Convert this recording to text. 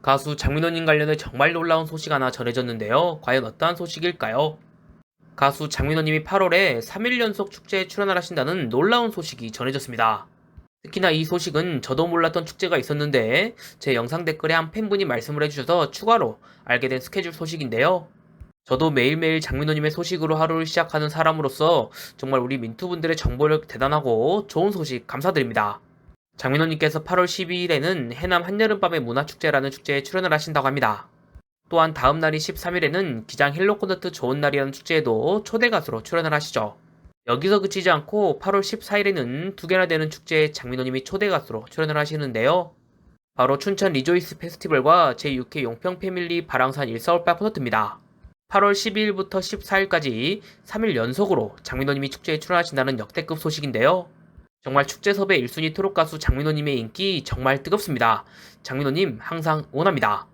가수 장민호님 관련해 정말 놀라운 소식 하나 전해졌는데요. 과연 어떠한 소식일까요? 가수 장민호님이 8월에 3일 연속 축제에 출연을 하신다는 놀라운 소식이 전해졌습니다. 특히나 이 소식은 저도 몰랐던 축제가 있었는데 제 영상 댓글에 한 팬분이 말씀을 해주셔서 추가로 알게 된 스케줄 소식인데요. 저도 매일매일 장민호님의 소식으로 하루를 시작하는 사람으로서 정말 우리 민투분들의 정보력 대단하고 좋은 소식 감사드립니다. 장민호님께서 8월 12일에는 해남 한여름밤의 문화축제라는 축제에 출연을 하신다고 합니다. 또한 다음 날인 13일에는 기장 헬로 콘서트 좋은 날이라는 축제에도 초대 가수로 출연을 하시죠. 여기서 그치지 않고 8월 14일에는 두 개나 되는 축제에 장민호님이 초대 가수로 출연을 하시는데요. 바로 춘천 리조이스 페스티벌과 제6회 용평 패밀리 바랑산 일사월바 콘서트입니다. 8월 12일부터 14일까지 3일 연속으로 장민호님이 축제에 출연하신다는 역대급 소식인데요. 정말 축제 섭외 1순위 트롯 가수 장민호님의 인기 정말 뜨겁습니다. 장민호님 항상 응원합니다.